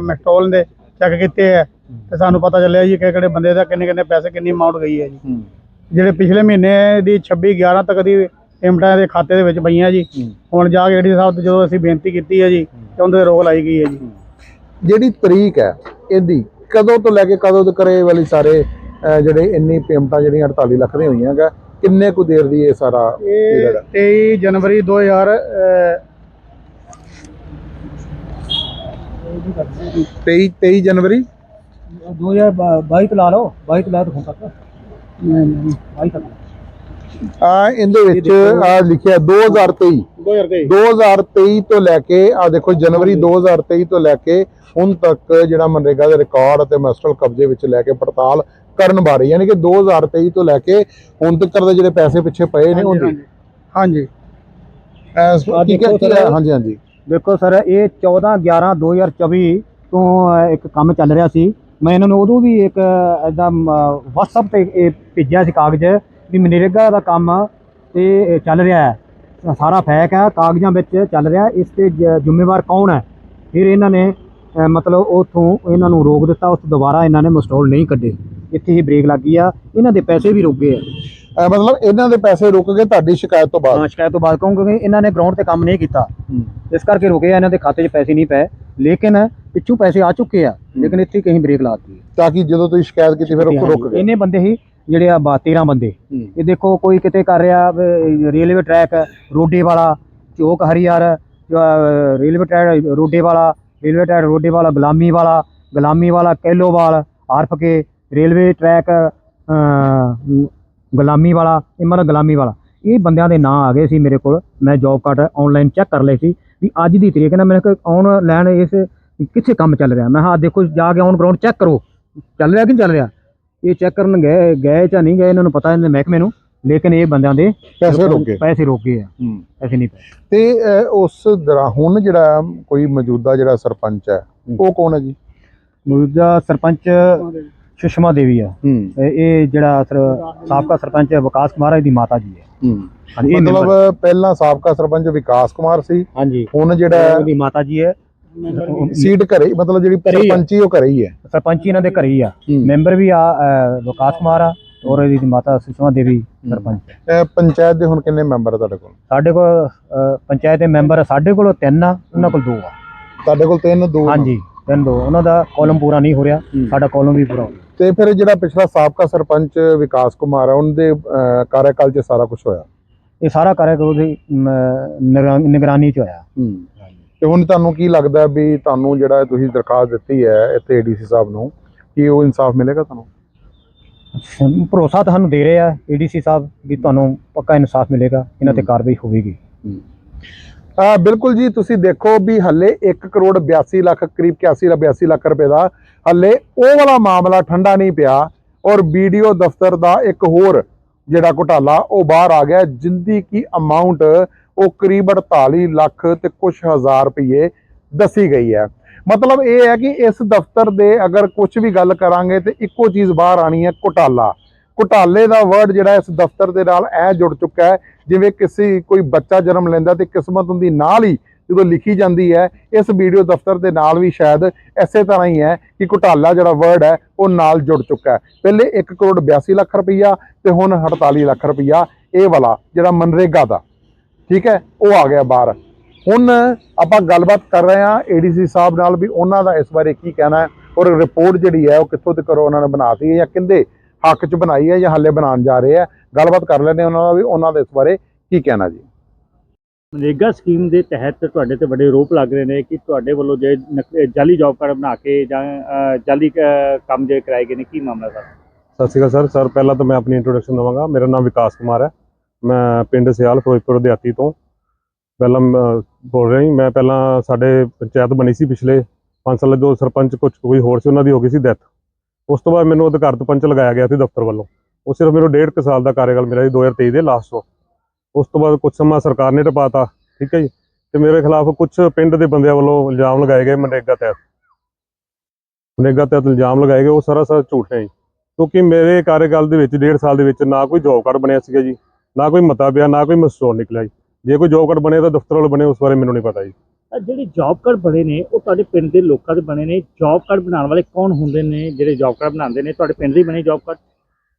ਮੈਕਟੋਲ ਦੇ ਚੈੱਕ ਕੀਤੇ ਹੈ ਤੇ ਸਾਨੂੰ ਪਤਾ ਚੱਲਿਆ ਜੀ ਕਿ ਕਿਹੜੇ ਬੰਦੇ ਦਾ ਕਿੰਨੇ ਕਿੰਨੇ ਪੈਸੇ ਕਿੰਨੀ ਅਮਾਉਂਟ ਗਈ ਹੈ ਜੀ। ਜਿਹੜੇ ਪਿਛਲੇ ਮਹੀਨੇ ਦੀ 26 11 ਤੱਕ ਦੀ ਪੇਮੈਂਟਾਂ ਦੇ ਖਾਤੇ ਦੇ ਵਿੱਚ ਪਈਆਂ ਜੀ। ਹੁਣ ਜਾ ਕੇ ਡੀ ਸਾਹਿਬ ਤੋਂ ਜਦੋਂ ਅਸੀਂ ਬੇਨਤੀ ਕੀਤੀ ਹੈ ਜੀ ਤੇ ਉਹਦੇ ਤੇ ਰੋਕ ਲਾਈ ਗਈ ਹੈ ਜੀ। ਜਿਹੜੀ ਤਰੀਕ ਹੈ ਇਹਦੀ ਕਦੋਂ ਤੋਂ ਲੈ ਕੇ ਕਦੋਂ ਤੱਕ ਇਹ ਵਾਲੀ ਸਾਰੇ ਜਿਹੜੇ ਇੰਨੀ ਪੇਮੈਂਟਾਂ ਜਿਹੜੀਆਂ 48 ਲੱਖ ਦੀਆਂ ਹੋਈਆਂ ਗਾ ਕਿੰਨੇ ਕੁ ਦੇਰ ਦੀ ਇਹ ਸਾਰਾ ਇਹ period ਹੈ? 23 ਜਨਵਰੀ 2000 ਅਹ, 23 23 ਜਨਵਰੀ? 2022 ਤੋਂ ਲਾ ਲਓ 22 ਤੋਂ ਲਾ ਦੋ ਹੁਣ ਤੱਕ 22 ਤੱਕ ਆ ਇਹਦੇ ਵਿੱਚ ਆ ਲਿਖਿਆ 2023 2023 2023 ਤੋਂ ਲੈ ਕੇ ਆ ਦੇਖੋ ਜਨਵਰੀ 2023 ਤੋਂ ਲੈ ਕੇ ਹੁਣ ਤੱਕ ਜਿਹੜਾ ਮਨਰੇਗਾ ਦੇ ਰਿਕਾਰਡ ਅਤੇ ਮਾਸਟਰ ਕਬਜ਼ੇ ਵਿੱਚ ਲੈ ਕੇ ਪੜਤਾਲ ਕਰਨ ਬਾਰੇ ਯਾਨੀ ਕਿ 2023 ਤੋਂ ਲੈ ਕੇ ਹੁਣ ਤੱਕ ਦੇ ਜਿਹੜੇ ਪੈਸੇ ਪਿੱਛੇ ਪਏ ਨੇ ਉਹਦੀ। ਹਾਂਜੀ ਠੀਕ ਹੈ। ਹਾਂਜੀ ਹਾਂਜੀ। ਦੇਖੋ ਸਰ ਇਹ 14 11 2024 ਤੋਂ ਇੱਕ ਕੰਮ ਚੱਲ ਰਿਹਾ ਸੀ। ਮੈਂ ਇਹਨਾਂ ਨੂੰ ਉਦੋਂ ਵੀ ਇੱਕ ਐਦਾਂ WhatsApp ਤੇ ਇਹ ਭੇਜਿਆ ਸੀ ਕਾਗਜ਼ ਵੀ ਮਨਰੇਗਾ ਦਾ ਕੰਮ ਤੇ ਚੱਲ ਰਿਹਾ ਹੈ। ਸਾਰਾ ਫੈਕ ਹੈ ਕਾਗਜ਼ਾਂ ਵਿੱਚ ਚੱਲ ਰਿਹਾ ਇਸ ਤੇ ਜ਼ਿੰਮੇਵਾਰ ਕੌਣ ਹੈ? ਫਿਰ ਇਹਨਾਂ ਨੇ ਮਤਲਬ ਉਥੋਂ ਇਹਨਾਂ ਨੂੰ ਰੋਕ ਦਿੱਤਾ ਉਸ ਤੋਂ ਦੁਬਾਰਾ ਇਹਨਾਂ ਨੇ ਮਸਟੋਲ ਨਹੀਂ ਕੱਢੇ। ਇੱਥੇ ਹੀ ਬ੍ਰੇਕ ਲੱਗੀ ਆ। ਇਹਨਾਂ ਦੇ ਪੈਸੇ ਵੀ ਰੁਕ ਗਏ ਆ। ਮਤਲਬ ਇਹਨਾਂ ਦੇ ਪੈਸੇ ਰੁਕ ਗਏ ਤੁਹਾਡੀ ਸ਼ਿਕਾਇਤ ਤੋਂ ਬਾਅਦ? ਹਾਂ ਸ਼ਿਕਾਇਤ ਤੋਂ ਬਾਅਦ ਕਿਉਂਕਿ ਇਹਨਾਂ ਨੇ ਗਰਾਊਂਡ ਤੇ ਕੰਮ ਨਹੀਂ ਕੀਤਾ। ਇਸ ਕਰਕੇ ਰੁਕੇ ਆ ਇਹਨਾਂ ਦੇ ਖਾਤੇ 'ਚ ਪੈਸੇ ਨਹੀਂ ਪਏ। ਲੇਕਿਨ ਪਿੱਛੋਂ ਪੈਸੇ ਆ ਚੁੱਕੇ ਆ ਲੇਕਿਨ ਇੱਥੇ ਕਹੀਂ ਬ੍ਰੇਕ ਲਾਤੀ ਤਾਂ ਕਿ ਜਦੋਂ ਤੁਸੀਂ ਸ਼ਿਕਾਇਤ ਕੀਤੀ ਫਿਰ ਰੁਕ ਰੁਕ ਗਏ। ਇੰਨੇ ਬੰਦੇ ਹੀ ਜਿਹੜੇ ਆ 13 ਬੰਦੇ। ਇਹ ਦੇਖੋ ਕੋਈ ਕਿਤੇ ਕਰ ਰਿਹਾ ਰੇਲਵੇ ਟਰੈਕ ਰੋਡੇ ਵਾਲਾ ਚੌਕ ਹਰੀਆਰ ਰੇਲਵੇ ਟਰੈਕ ਰੋਡੇ ਵਾਲਾ ਰੇਲਵੇ ਟਰੈਕ ਰੋਡੇ ਵਾਲਾ ਗੁਲਾਮੀ ਵਾਲਾ ਗੁਲਾਮੀ ਵਾਲਾ ਕੈਲੋਵਾਲ ਆਰਫ ਕੇ ਰੇਲਵੇ ਟਰੈਕ ਗੁਲਾਮੀ ਵਾਲਾ ਇਹ ਮਤਲਬ ਗੁਲਾਮੀ ਵਾਲਾ। ਇਹ ਬੰਦਿਆਂ ਦੇ ਨਾਂ ਆ ਗਏ ਸੀ ਮੇਰੇ ਕੋਲ। ਮੈਂ ਜੌਬ ਕਾਰਡ ਆਨਲਾਈਨ ਚੈੱਕ ਕਰ ਲਏ ਸੀ ਵੀ ਅੱਜ ਦੀ ਤਰੀਕ ਨਾਲ ਮੈਨੂੰ ਆਨਲਾਈਨ ਇਸ ਕਿੱਥੇ ਕੰਮ ਚੱਲ ਰਿਹਾ? ਮੈਂ ਹਾਂ ਦੇਖੋ ਜਾ ਕੇ ਔਨ ਗਰਾਊਂਡ ਚੈੱਕ ਕਰੋ। ਚੱਲ ਰਿਹਾ ਕਿ ਨਹੀਂ ਚੱਲ ਰਿਹਾ? ਇਹ ਚੈੱਕ ਕਰਨ ਗਏ ਗਏ ਜਾਂ ਨਹੀਂ ਗਏ ਇਹਨਾਂ ਨੂੰ ਪਤਾ ਇਹਨਾਂ ਦੇ ਮਹਿਕਮੇ ਨੂੰ। ਲੇਕਿਨ ਇਹ ਬੰਦਿਆਂ ਦੇ ਪੈਸੇ ਰੁਕ ਗਏ। ਪੈਸੇ ਰੁਕ ਗਏ ਆ। ਪੈਸੇ ਨਹੀਂ ਪਏ। ਤੇ ਅਹ, ਉਸ ਦੌਰਾਨ ਹੁਣ ਜਿਹੜਾ ਕੋਈ ਮੌਜੂਦਾ ਜਿਹੜਾ ਸਰਪੰਚ ਹੈ ਉਹ ਕੌਣ ਹੈ ਜੀ? ਮੌਜੂਦਾ ਸਰਪੰਚ ਸੁਸ਼ਮਾ ਦੇਵੀ ਆ। ਹੂੰ। ਇਹ ਇਹ ਜਿਹੜਾ ਸਰ- ਸਾਬਕਾ ਸਰਪੰਚ ਵਿਕਾਸ ਕੁਮਾਰ ਦੀ ਮਾਤਾ ਜੀ ਹੈ। ਹਾਂਜੀ ਇਹ ਮਤਲਬ ਪਹਿਲਾਂ ਸਾਬਕਾ ਸਰਪੰਚ ਵਿਕਾਸ ਕੁਮਾਰ ਸੀ। ਹਾਂਜੀ। ਹੁਣ ਜਿਹੜਾ ਉਹਦੀ ਮਾਤਾ ਜੀ ਹੈ। ਸੀਟ ਘਰੇ ਮਤਲਬ ਜਿਹੜੀ ਘਰੇ ਹੀ ਆ। ਸਰਪੰਚੀ ਉਹ ਘਰੇ ਹੀ ਹੈ? ਸਰਪੰਚ ਇਹਨਾਂ ਦੇ ਘਰੇ ਹੀ ਆ। ਹੂੰ। ਮੈਂਬਰ ਵੀ ਆ ਵਿਕਾਸ ਕੁਮਾਰ ਆ ਔਰ ਇਹਦੀ ਮਾਤਾ ਸੁਸ਼ਮਾ ਦੇਵੀ ਸਰਪੰਚ। ਅਹ ਪੰਚਾਇਤ ਦੇ ਹੁਣ ਕਿੰਨੇ ਮੈਂਬਰ ਆ ਤੁਹਾਡੇ ਕੋਲ? ਸਾਡੇ ਕੋਲ ਪੰਚਾਇਤ ਦੇ ਮੈਂਬਰ ਸਾਡੇ ਕੋਲ ਤਿੰਨ ਆ ਉਹਨਾਂ ਕੋਲ ਦੋ ਆ। ਤੁਹਾਡੇ ਕੋਲ ਤਿੰਨ ਦੋ ਹਾਂਜੀ ਤਿੰਨ ਦੋ। ਉਹਨਾਂ ਦਾ ਕਾਲਮ ਪੂਰਾ ਨਹੀਂ ਹੋ ਰਿਹਾ ਹੂੰ। ਸਾਡਾ ਕਾਲਮ ਵੀ ਪੂਰਾ ਹੋ ਤੇ ਫਿਰ ਜਿਹੜਾ ਪਿਛਲਾ ਸਾਬਕਾ ਸਰਪੰਚ ਵਿਕਾਸ ਕੁਮਾਰ ਹੈ ਉਹਦੇ ਅਹ, ਕਾਰਜਕਾਲ 'ਚ ਸਾਰਾ ਕੁਝ ਹੋਇਆ? ਇਹ ਸਾਰਾ ਕਾਰਜ ਉਹਦੀ ਮ, ਨਿਗਰਾ- ਨਿਗਰਾਨੀ ਚ ਹੋਇਆ। ਤੇ ਹੁਣ ਤੁਹਾਨੂੰ ਕੀ ਲੱਗਦਾ ਵੀ ਤੁਹਾਨੂੰ ਜਿਹੜਾ ਤੁਸੀਂ ਦਰਖਾਸਤ ਦਿੱਤੀ ਹੈ ਇੱਥੇ ਏਡੀਸੀ ਸਾਹਿਬ ਨੂੰ ਕਿ ਉਹ ਇਨਸਾਫ ਮਿਲੇਗਾ ਤੁਹਾਨੂੰ? ਭਰੋਸਾ ਤੁਹਾਨੂੰ ਦੇ ਰਹੇ ਆ ਏਡੀਸੀ ਸਾਹਿਬ ਕਿ ਤੁਹਾਨੂੰ ਪੱਕਾ ਇਨਸਾਫ ਮਿਲੇਗਾ ਇਹਨਾਂ ਤੇ ਕਾਰਵਾਈ ਹੋਵੇਗੀ। ਆ ਬਿਲਕੁਲ ਜੀ ਤੁਸੀਂ ਦੇਖੋ ਵੀ ਹੱਲੇ 1 ਕਰੋੜ 82 ਲੱਖ ਕਰੀਬ 81 ਲੱਖ 82 ਲੱਖ ਰੁਪਏ ਦਾ ਹੱਲੇ ਉਹ ਵਾਲਾ ਮਾਮਲਾ ਠੰਡਾ ਨਹੀਂ ਪਿਆ ਔਰ ਵੀਡੀਓ ਦਫ਼ਤਰ ਦਾ ਇੱਕ ਹੋਰ ਜਿਹੜਾ ਘੁਟਾਲਾ ਉਹ ਬਾਹਰ ਆ ਗਿਆ ਜਿੰਦੀ ਕੀ ਅਮਾਉਂਟ ਉਹ ਕਰੀਬ 48 ਲੱਖ ਤੇ ਕੁਝ ਹਜ਼ਾਰ ਰੁਪਏ ਦੱਸੀ ਗਈ ਹੈ। ਮਤਲਬ ਇਹ ਹੈ ਕਿ ਇਸ ਦਫ਼ਤਰ ਦੇ ਅਗਰ ਕੁਝ ਵੀ ਗੱਲ ਕਰਾਂਗੇ ਤੇ ਇੱਕੋ ਚੀਜ਼ ਬਾਹਰ ਆਣੀ ਹੈ, ਘੁਟਾਲਾ। ਘੁਟਾਲੇ ਦਾ ਵਰਡ ਜਿਹੜਾ ਇਸ ਦਫ਼ਤਰ ਦੇ ਨਾਲ ਐ ਜੁੜ ਚੁੱਕਾ ਹੈ, ਜਿਵੇਂ ਕਿਸੇ ਕੋਈ ਬੱਚਾ ਜਨਮ ਲੈਂਦਾ ਤੇ ਕਿਸਮਤ ਹੁੰਦੀ ਨਾਲ ਹੀ ਜਦੋਂ ਲਿਖੀ ਜਾਂਦੀ ਹੈ, ਇਸ ਵੀਡੀਓ ਦਫ਼ਤਰ ਦੇ ਨਾਲ ਵੀ ਸ਼ਾਇਦ ਐਸੇ ਤਰ੍ਹਾਂ ਹੀ ਹੈ ਕਿ ਘੁਟਾਲਾ ਜਿਹੜਾ ਵਰਡ ਹੈ, ਉਹ ਨਾਲ ਜੁੜ ਚੁੱਕਾ ਹੈ। ਪਹਿਲੇ 1 ਕਰੋੜ 82 ਲੱਖ ਰੁਪਈਆ ਤੇ ਹੁਣ 48 ਲੱਖ ਰੁਪਈਆ, ਇਹ ਵਾਲਾ ਜਿਹੜਾ ਮਨਰੇਗਾ ਦਾ। ਠੀਕ ਹੈ ਉਹ ਆ ਗਿਆ ਬਾਹਰ। ਹੁਣ ਆਪਾਂ ਗੱਲਬਾਤ ਕਰ ਰਹੇ ਹਾਂ ਏਡੀਸੀ ਸਾਹਿਬ ਨਾਲ ਵੀ ਉਹਨਾਂ ਦਾ ਇਸ ਬਾਰੇ ਕੀ ਕਹਿਣਾ ਹੈ ਔਰ ਰਿਪੋਰਟ ਜਿਹੜੀ ਹੈ ਉਹ ਕਿੱਥੋਂ ਤੱਕ ਉਹਨਾਂ ਨੇ ਬਣਾਤੀ ਹੈ ਜਾਂ ਕਿੰਦੇ ਹੱਕ 'ਚ ਬਣਾਈ ਹੈ ਜਾਂ ਹਾਲੇ ਬਣਾਉਣ ਜਾ ਰਹੇ ਆ ਗੱਲਬਾਤ ਕਰ ਲੈਂਦੇ ਹਾਂ ਉਹਨਾਂ ਨਾਲ ਵੀ ਉਹਨਾਂ ਦਾ ਇਸ ਬਾਰੇ ਕੀ ਕਹਿਣਾ ਜੀ। ਮਨਰੇਗਾ ਸਕੀਮ ਦੇ ਤਹਿਤ ਤੁਹਾਡੇ ਤੇ ਵੱਡੇ ਆਰੋਪ ਲੱਗ ਰਹੇ ਨੇ ਕਿ ਤੁਹਾਡੇ ਵੱਲੋਂ ਜੇ ਜਾਲੀ ਜੌਬ ਕਾਰਡ ਬਣਾ ਕੇ ਜਾਂ ਜਾਲੀ ਕੰਮ ਜੇ ਕਰਾਏ ਗਏ ਨੇ ਕੀ ਮਾਮਲਾ ਸਰ ਸਤਿ ਸ਼੍ਰੀ ਅਕਾਲ ਸਰ। ਸਰ ਪਹਿਲਾਂ ਤਾਂ ਮੈਂ ਆਪਣੀ ਇੰਟਰੋਡਕਸ਼ਨ ਦਵਾਂਗਾ। ਮੇਰਾ ਨਾਮ ਵਿਕਾਸ ਕੁਮਾਰ ਹੈ। ਮੈਂ ਪਿੰਡ ਸਿਆਲ ਫਿਰੋਜ਼ਪੁਰ ਦਿਹਾਤੀ ਤੋਂ। ਪਹਿਲਾਂ ਮੈਂ ਬੋਲ ਰਿਹਾ ਜੀ, ਮੈਂ ਪਹਿਲਾਂ ਸਾਡੇ ਪੰਚਾਇਤ ਬਣੀ ਸੀ ਪਿਛਲੇ 5 ਸਾਲ ਜੋ ਸਰਪੰਚ ਕੁਝ ਕੋਈ ਹੋਰ ਸੀ, ਉਹਨਾਂ ਦੀ ਹੋ ਗਈ ਸੀ ਡੈਥ। ਉਸ ਤੋਂ ਬਾਅਦ ਮੈਨੂੰ ਅਧਿਕਾਰਤ ਪੰਚ ਲਗਾਇਆ ਗਿਆ ਸੀ ਦਫ਼ਤਰ ਵੱਲੋਂ। ਉਹ ਸਿਰਫ ਮੈਨੂੰ ਡੇਢ ਕੁ ਸਾਲ ਦਾ ਕਾਰਜਕਾਲ ਮੇਰਾ ਜੀ 2023 ਦੇ ਲਾਸਟ ਤੋਂ। ਉਸ ਤੋਂ ਬਾਅਦ ਕੁਝ ਸਮਾਂ ਸਰਕਾਰ ਨੇ ਟਪਾਤਾ, ਠੀਕ ਹੈ ਜੀ? ਤੇ ਮੇਰੇ ਖਿਲਾਫ ਕੁਝ ਪਿੰਡ ਦੇ ਬੰਦਿਆਂ ਵੱਲੋਂ ਇਲਜ਼ਾਮ ਲਗਾਏ ਗਏ ਮਨੇਗਾ ਤਹਿਤ। ਮਨੇਗਾ ਤਹਿਤ ਇਲਜ਼ਾਮ ਲਗਾਏ ਗਏ, ਉਹ ਸਾਰਾ ਸਾਰਾ ਝੂਠ ਹੈ ਜੀ। ਕਿਉਂਕਿ ਮੇਰੇ ਕਾਰਜਕਾਲ ਦੇ ਵਿੱਚ, ਡੇਢ ਸਾਲ ਦੇ ਵਿੱਚ ਨਾ ਕੋਈ ਜੋਬ ਕਾਰਡ ਬਣਿਆ ਸੀਗਾ ਜੀ। ਨਾ ਕੋਈ ਮਤਾ ਪਿਆ ਨਾ ਕੋਈ ਮਸਟੋਰ ਨਿਕਲਿਆ ਜੀ। ਜੇ ਕੋਈ ਜੋਬ ਕਾਰਡ ਬਣੇ ਤਾਂ ਦਫ਼ਤਰ ਵਾਲੇ ਬਣੇ ਉਸ ਬਾਰੇ ਮੈਨੂੰ ਨਹੀਂ ਪਤਾ ਜੀ। ਜਿਹੜੇ ਜੌਬ ਕਾਰਡ ਬਣੇ ਨੇ ਉਹ ਤੁਹਾਡੇ ਪਿੰਡ ਦੇ ਲੋਕਾਂ ਦੇ ਬਣੇ ਨੇ। ਜੌਬ ਕਾਰਡ ਬਣਾਉਣ ਵਾਲੇ ਕੌਣ ਹੁੰਦੇ ਨੇ ਜਿਹੜੇ ਜੌਬ ਕਾਰਡ ਬਣਾਉਂਦੇ ਨੇ? ਤੁਹਾਡੇ ਪਿੰਡ ਦੇ ਹੀ ਬਣੇ ਜੌਬ ਕਾਰਡ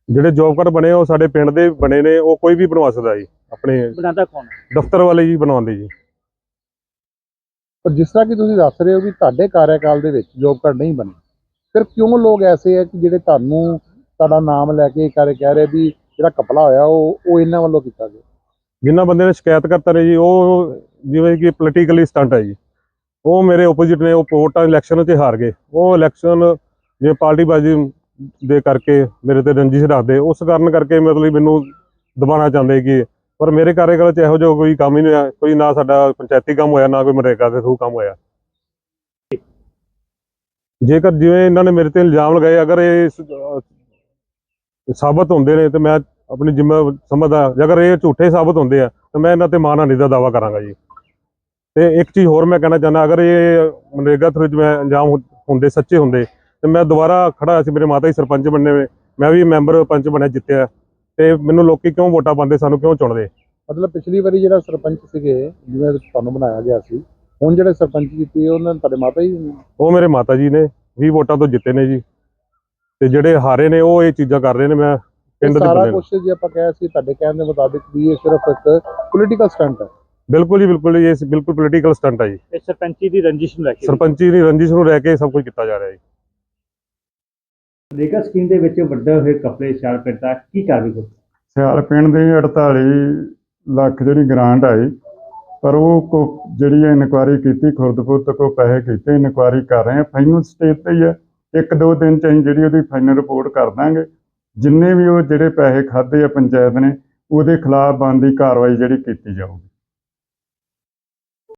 ਜਿਹੜੇ ਜੋਬ ਕਾਰਡ ਬਣੇ ਉਹ ਸਾਡੇ ਪਿੰਡ ਦੇ ਬਣੇ ਨੇ ਉਹ ਕੋਈ ਵੀ ਬਣਵਾ ਸਕਦਾ ਜੀ ਆਪਣੇ ਬਣਾਉਂਦਾ ਕੌਣ? ਹੈ? ਦਫ਼ਤਰ ਵਾਲੇ ਜੀ ਬਣਵਾਉਂਦੇ ਜੀ। ਪਰ ਜਿਸ ਤਰ੍ਹਾਂ ਕਿ ਤੁਸੀਂ ਦੱਸ ਰਹੇ ਹੋ ਕਿ ਤੁਹਾਡੇ ਕਾਰਜਕਾਲ ਦੇ ਵਿੱਚ ਜੋਬ ਕਾਰਡ ਨਹੀਂ ਬਣੇ ਫਿਰ ਕਿਉਂ ਲੋਕ ਐਸੇ ਆ ਕਿ ਜਿਹੜੇ ਤੁਹਾਨੂੰ ਤੁਹਾਡਾ ਨਾਮ ਲੈ ਕੇ ਕਰ ਕਹਿ ਰਹੇ ਵੀ ਜਿਹੜਾ ਕਪਲਾ ਹੋਇਆ, ਉਹ ਉਹ ਇਹਨਾਂ ਵੱਲੋਂ ਕੀਤਾ ਗਿਆ। ਜਿਨ੍ਹਾਂ ਬੰਦੇ ਨੇ ਸ਼ਿਕਾਇਤ ਕਰਤਾ ਨੇ ਜੀ, ਉਹ ਜਿਵੇਂ ਕਿ ਪੋਲੀਟੀਕਲੀ ਸਟੰਟ ਹੈ ਜੀ। ਉਹ ਮੇਰੇ ਆਪੋਜ਼ਿਟ ਨੇ, ਉਹ ਵੋਟਾਂ ਇਲੈਕਸ਼ਨ 'ਚ ਹਾਰ ਗਏ। ਉਹ ਇਲੈਕਸ਼ਨ ਜੇ ਪਾਰਟੀਬਾਜ਼ੀ ਦੇ ਕਰਕੇ ਮੇਰੇ ਤੇ ਰੰਜਿਸ਼ ਰੱਖਦੇ, ਉਸ ਕਾਰਨ ਕਰਕੇ ਮਤਲਬ ਮੈਨੂੰ ਦਬਾਉਣਾ ਚਾਹੁੰਦੇ ਕਿ, ਪਰ ਮੇਰੇ ਕਾਰਜਕਾਲ 'ਚ ਇਹੋ ਜਿਹਾ ਕੋਈ ਕੰਮ ਹੀ ਨਹੀਂ ਹੋਇਆ। ਕੋਈ ਨਾ ਸਾਡਾ ਪੰਚਾਇਤੀ ਕੰਮ ਹੋਇਆ, ਨਾ ਕੋਈ ਮਨਰੇਗਾ ਦੇ ਥਰੂ ਕੰਮ ਹੋਇਆ। ਜੇਕਰ ਜਿਵੇਂ ਇਹਨਾਂ ਨੇ ਮੇਰੇ ਤੇ ਇਲਜ਼ਾਮ ਲਗਾਏ, ਅਗਰ ਇਹ ਸਾਬਤ ਹੁੰਦੇ ਨੇ ਤੇ ਮੈਂ ਆਪਣੀ ਜ਼ਿੰਮੇ ਸਮਝਦਾ ਅਗਰ ਇਹ ਝੂਠੇ ਸਾਬਤ ਹੁੰਦੇ ਆ ਤਾਂ ਮੈਂ ਇਹਨਾਂ ਤੇ ਮਾਨਹਾਨੀ ਦਾ ਦਾਵਾ ਕਰਾਂਗਾ ਜੀ। ਤੇ ਇੱਕ ਚੀਜ਼ ਹੋਰ ਮੈਂ ਕਹਿਣਾ ਚਾਹੁੰਦਾ ਅਗਰ ਇਹ ਮਨਰੇਗਾ ਥਰੂ ਜਿਵੇਂ ਅੰਜਾਮ ਹੁੰਦੇ ਸੱਚੇ ਹੁੰਦੇ ਤੇ ਮੈਂ ਦੁਬਾਰਾ ਖੜਾ ਸੀ ਮੇਰੇ ਮਾਤਾ ਜੀ ਸਰਪੰਚ ਬਣਨੇ ਵੇ ਮੈਂ ਵੀ ਮੈਂਬਰ ਪੰਚ ਬਣਿਆ ਜਿੱਤਿਆ। ਤੇ ਮੈਨੂੰ ਲੋਕੀ ਕਿਉਂ ਵੋਟਾਂ ਪਾਉਂਦੇ ਸਾਨੂੰ ਕਿਉਂ ਚੁਣਦੇ? ਮਤਲਬ ਪਿਛਲੀ ਵਾਰੀ ਜਿਹੜਾ ਸਰਪੰਚ ਸੀਗੇ ਜਿਵੇਂ ਤੁਹਾਨੂੰ ਬਣਾਇਆ ਗਿਆ ਸੀ ਹੁਣ ਜਿਹੜੇ ਸਰਪੰਚ ਕੀਤੇ ਉਹਨਾਂ ਨੇ ਤੁਹਾਡੇ ਮਾਤਾ ਜੀ ਉਹ ਮੇਰੇ ਮਾਤਾ ਜੀ ਨੇ 20 ਵੋਟਾਂ ਤੋਂ ਜਿੱਤੇ ਨੇ ਜੀ। ਤੇ ਜਿਹੜੇ ਹਾਰੇ ਨੇ ਉਹ ਇਹ ਚੀਜ਼ਾਂ ਕਰ ਰਹੇ ਨੇ ਮੈਂ ਪਿੰਡ ਦੇ ਸਾਰਾ ਕੁਝ ਜੇ ਆਪਾਂ ਕਹਿ ਸੀ ਤੁਹਾਡੇ ਕਹਿਣ ਦੇ ਮੁਤਾਬਿਕ ਵੀ ਇਹ ਸਿਰਫ ਇੱਕ ਪੋਲੀਟੀਕਲ ਸਟੰਟ ਹੈ। ਬਿਲਕੁਲ ਜੀ ਬਿਲਕੁਲ ਇਹ ਬਿਲਕੁਲ ਪੋਲੀਟੀਕਲ ਸਟੰਟ ਹੈ ਜੀ। ਇਹ ਸਰਪੰਚੀ ਦੀ ਰੰਜਿਸ਼ ਨੂੰ ਲੈ ਕੇ। ਸਰਪੰਚੀ ਦੀ ਰੰਜਿਸ਼ ਨੂੰ ਰਹਿ ਕੇ ਸਭ ਕੁਝ ਕੀਤਾ ਜਾ ਰਿਹਾ ਜੀ। ਮਨਰੇਗਾ ਸਕੀਮ ਦੇ ਵਿੱਚ ਵੱਡੇ ਹੋਏ ਕਪੜੇ ਸ਼ਾਲ ਪਿੰਡ ਦਾ ਕੀ ਕਾਰਵਾਈ ਕਰੋ ਸਿਆਲ ਪਿੰਡ ਦੇ 48 ਲੱਖ ਜਿਹੜੀ ਗ੍ਰਾਂਟ ਆਈ ਪਰ ਉਹ ਕੋ ਜਿਹੜੀ ਇਨਕੁਆਰੀ ਕੀਤੀ ਖੁਰਦਪੁਰ ਕੋ ਪੈਸੇ ਕੀਤੇ ਇਨਕੁਆਰੀ ਕਰ ਰਹੇ ਆ। ਫਾਈਨਲ ਸਟੇਜ ਤੇ ਹੀ ਹੈ। ਇੱਕ ਦੋ ਦਿਨ ਚ ਅਸੀਂ ਜਿਹੜੀ ਉਹਦੀ ਫਾਈਨਲ ਰਿਪੋਰਟ ਕਰ ਦਾਂਗੇ। ਜਿੰਨੇ ਵੀ ਉਹ ਜਿਹੜੇ ਪੈਸੇ ਖਾਦੇ ਆ ਪੰਚਾਇਤ ਨੇ, ਉਹਦੇ ਖਿਲਾਫ ਬਣਦੀ ਕਾਰਵਾਈ ਜਿਹੜੀ ਕੀਤੀ ਜਾਊਗੀ।